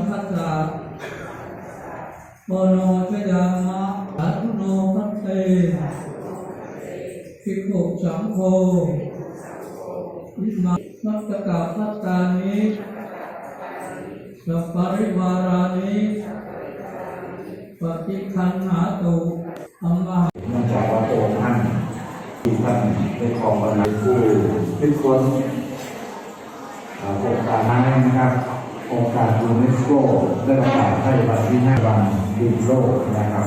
กุสังคัสสะโมโนชยามะอัตโนพัตเตภิกขุสังโฆอิมามัตตกะพัตตานิสัปปริวารานิปฏิคันหาตุอัมมาเนื่องจากว่าพระองค์ท่านที่ท่านได้ครองบัลลังก์ผู้คิดค้นโครงการนั้นนะครับ โครงการยูเนสโกได้ประกาศให้วันที่5วันดินโลกนะครับ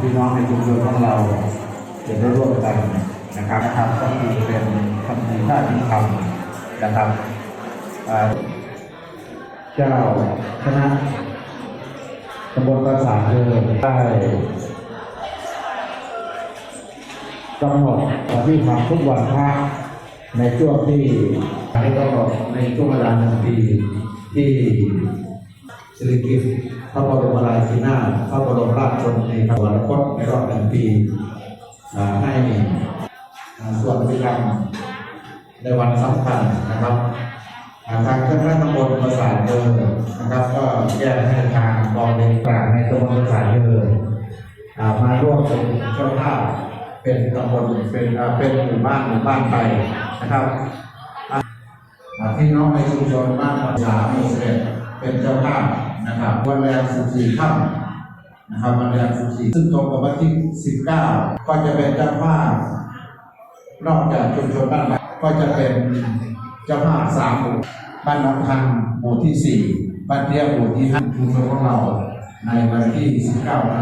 พี่น้องในชุมชนของเราจะได้ร่วมกันนะครับนะครับก็คือเป็นคำพีท่าทิธรรมนะครับเจ้าคณะตำบลปราสาทเดิมได้กำหนดวันที่ทำทุกวันพระในช่วงที่ให้กำหนดในช่วงเวลาหนึ่งปี ที่สิริกิตพระบรมราชินีนาพระบรมราชชนนีพระวรคตในรอบหนึ่งปีให้ส่วนพิธีในวันสำคัญนะครับทางเจ้าหน้างตำบลประสานเดิมนะครับ ก็แยกให้ทางกองเรียนกลางในตำบลประสานเดิมมาร่วมเป็นเจ้าภาพเป็นตำบลเป็นเป็นหมู่บ้านหมู่บ้านไปนะครับ พี่น้องในชุมชนบ้านประชามีเสด็จเป็นเจ้าภาพนะครับวันแรก14ค่ำนะครับวันแรก14ซึ่งตรงกับวันที่ 19 ก็จะเป็นเจ้าภาพนอกจากชุมชนบ้านก็จะเป็นเจ้าภาพสามหมู่บ้านน้องทันหมู่ที่ 4 บ้านเตี้ยหมู่ที่5ชุมชนของเราในวันที่ 19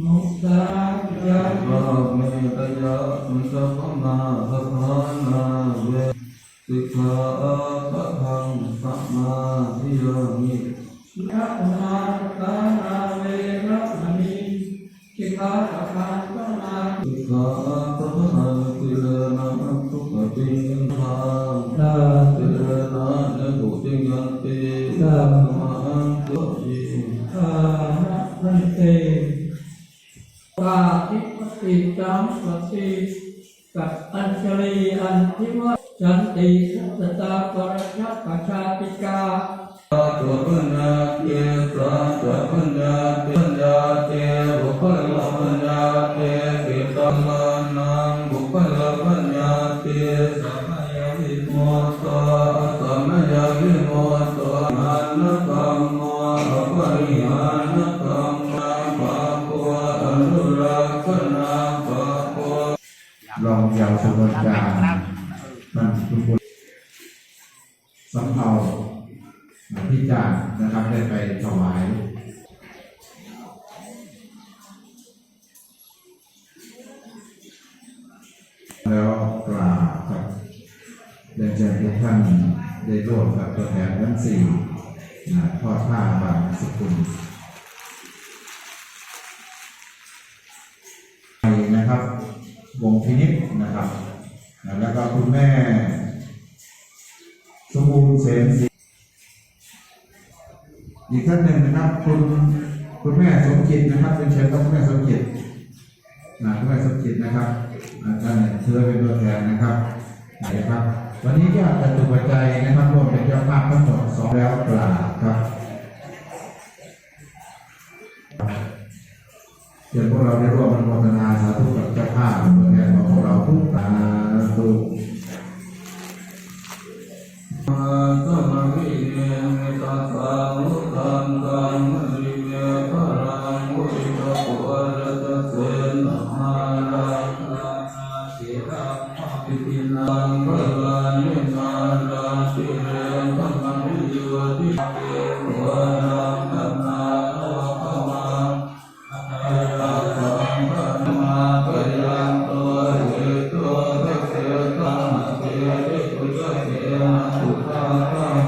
สรเนติลายะยามะสุเตยัมปิมายังพันเตวิสุวิสุรัตนาตายะติสรเนนะสหกันจัติลายะยามะสาวะคาเวรัมมณีสิกขาปะทังสมาธิยามิมุสายะลาเมตยะมุสะพนาสะพานาเวสิกขาปะทังสมาธิยามิยะมาตานาเวระมณีสิกขาปะทังสมาสิกขาปะทังติเลนะทุกขติภาตาติเลนะเนตุติยันติ องยาวนวนกางนั่นทุกคนสำเภาพิจารนะครับได้ไปถวายแล้วกราบครับเรียนเชิญทุกท่านได้ร่วมกับตัวแทนทั้งสี่นะทอดผ้าบางสกุลนะครับ วงพินิษนะครับ แล้วก็คุณแม่ สมบูรณ์เสนศรีอีกท่านหนึ่งนะครับ คุณคุณแม่สมจิตนะครับ เป็นเชิญครับคุณแม่สมจิตนะคุณแม่สมจิตนะครับอาจารย์เชื้อเป็นตัวแทนนะครับนะครับ วันนี้ญาติจตุปัจจัย เราได้ร่วมอนุโมทนาสาธุกับเจ้าภาพตัวแทนของเราทุกตาสุข สุ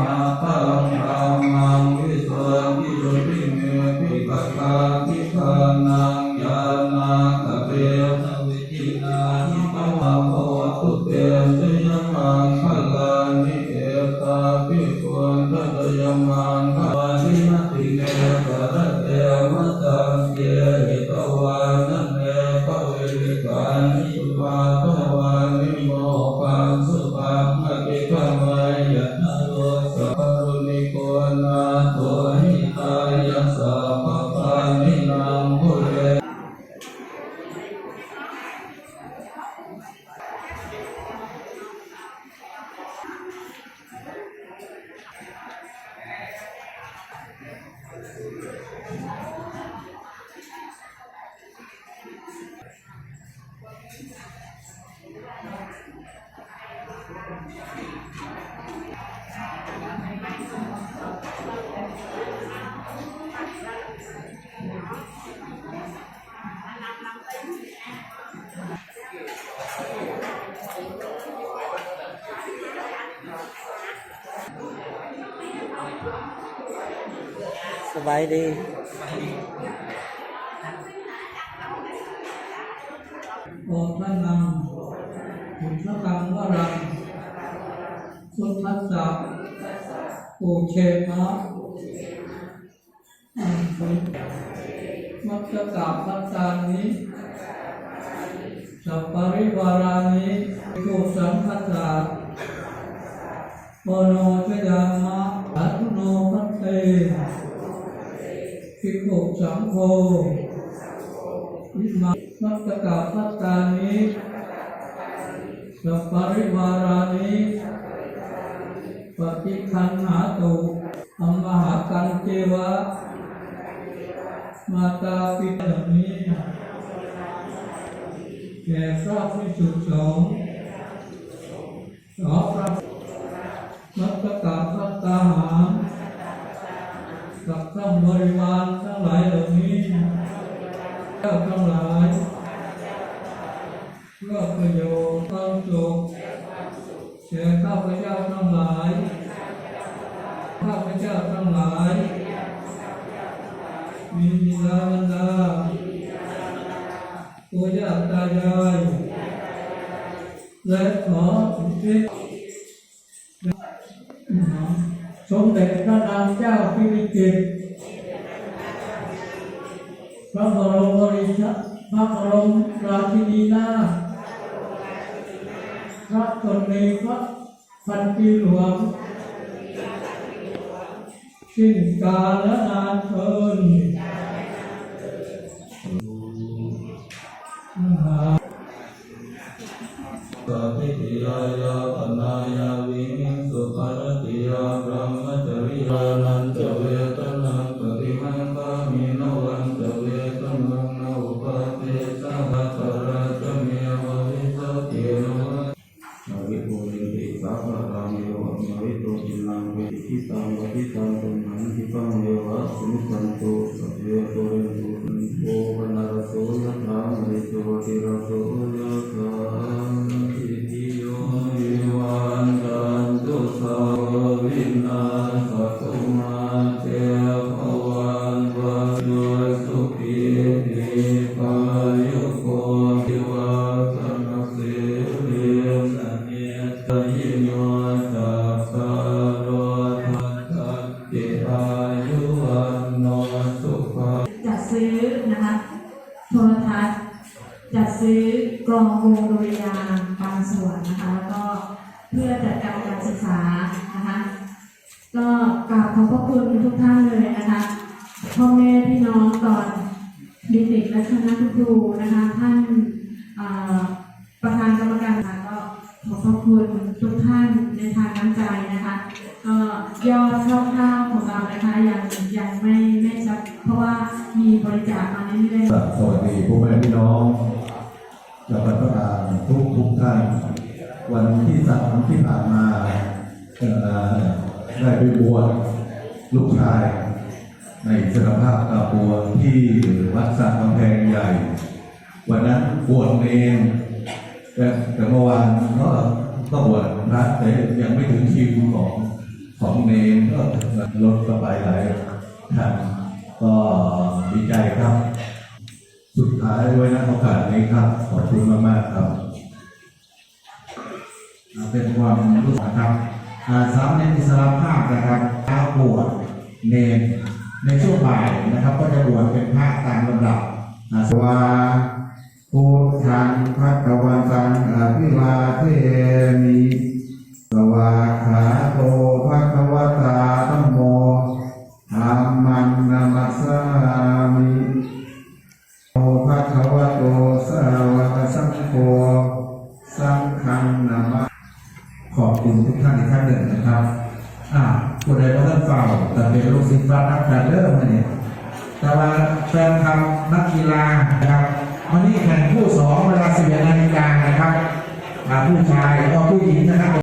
บายดีโอท่านนำพุทธกังวรังพุทธัสสะปูเชมะอันเป็นมัจจกาพัตตานิสัพปริวารานิโกสังคัสสะโอโนชยามะอัตุโนพัตเต ภิกขุสังโฆวิมามัตตกาพัตตานิสัพปริวารานิปฏิคันหาตุอัมมหากันเจวะ มาตาปิตานิแก่พระพิสุสงฆ์ขอพระมัตตกาพัตตาหาร กับท่านบริวารทั้งหลายเหล่านี้เจ้าทั้งหลายเพื่อประโยชน์ความสุขแก่ข้าพเจ้าทั้งหลายข้าพเจ้าทั้งหลายมีบิดาบรรดาปู่ย่าตายายและขออุทิ สมเด็จพระนางเจ้าพิมิจิตพระบรมริชพระบรมราชินีนาพระตนในพระพันปีหลวงสิ้นกาลนานเทิน ทิตังวะทิตังตุนังทิปังเยวะสุนิสันตุสัพเพโต สวนนะคะแล้วก็เพื่อจัดการการศึกษานะคะก็กราบขอบพระคุณทุกท่านเลยนะคะพ่อแม่พี่น้องตอนเด็กและคณะครูนะคะท่านประธานกรรมการค่ะก็ขอบพระคุณทุกท่านในทางน้ำใจนะคะก็ยอดคร่าวๆของเรานะคะยังยังไม่ไม่ชัดเพราะว่ามีบริจาคมาเรื่อยๆสวัสดีพ่อแม่พี่น้อง ชาวพัฒนาทุกทุกท่าน วันที่สามที่ผ่านมาได้ไปบวชลูกชาย ในสภาพกาบวชที่วัดสระกำแพงใหญ่ วันนั้นบวชเองแต่แต่เมื่อวานก็ก็บวชพระแต่ยังไม่ถึงคิวของของเนรก็รถก็ไปหลายท่านก็ดีใจครับ สุดท้ายไว้นะโอกาสนี้ครับ ขอบคุณมากๆครับเป็นความรู้สึกนะครับอาสามเณรอิสลามภาพนะครับเท้าบวชเนรในช่วงบ่ายนะครับ ก็จะบวชเป็นภาคตามลำดับสวาพุทธังพักวันตังอภิวาเทมิสวาขาโตภะคะวตาธัมโมธรรมังนามัสสา โอภะคะวะโตสาวกสังโฆสังฆังนามาขอบคุณทุกท่านอีกครั้งหนึ่งนะครับอ่าผู้ใดว่าท่านเฝ้าแต่เป็นลูกศิษย์วัดนักการเริ่มมาเนี่ยแต่ว่าแฟนคลับนักกีฬานะครับวันนี้แข่งคู่สองเวลาสิบเอ็ดนาฬิกานะครับอ่าผู้ชายก็ผู้หญิงนะครับ